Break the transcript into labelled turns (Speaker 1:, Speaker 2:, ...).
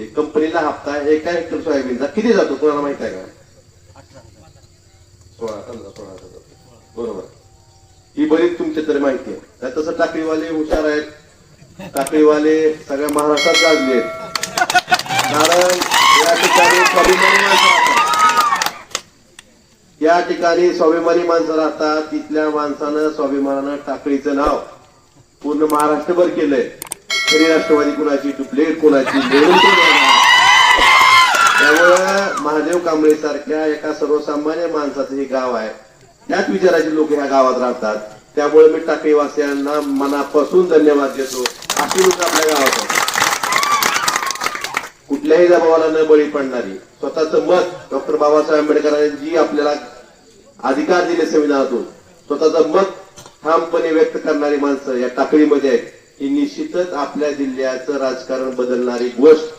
Speaker 1: होते. कंपनीला हप्ता एका हेक्टर सोयाबीनचा किती जातो तुम्हाला माहीत आहे का? सोळा पंधरा सोळा हजार बरोबर. ही बरीच तुमच्या तरी माहिती आहे. तसं टाकळीवाले हुशार आहेत. टाकळीवाले सगळ्या महाराष्ट्रात गाजले आहेत. कारण या ठिकाणी स्वाभिमानी माणसं राहतात. या ठिकाणी स्वाभिमानी माणसं राहतात. तिथल्या माणसानं स्वाभिमानानं टाकळीचं नाव पूर्ण महाराष्ट्रभर केलंय. खरी राष्ट्रवादी कुणाची डुप्लेट कुणाची त्यामुळं महादेव कांबळे सारख्या एका सर्वसामान्य माणसाचं हे गाव आहे त्याच विचाराचे लोक ह्या गावात राहतात. त्यामुळे मी टाकेवासियांना मनापासून धन्यवाद देतो. अशी लोक आपल्या गावात कुठल्याही दबावाला न बळी पडणारी स्वतःचं मत डॉक्टर बाबासाहेब आंबेडकरांनी जी आपल्याला अधिकार दिले संविधानातून. स्वतःचं मत ठामपणे व्यक्त करणारी माणसं या टाकळीमध्ये आहेत. ही निश्चितच आपल्या जिल्ह्याचं राजकारण बदलणारी गोष्ट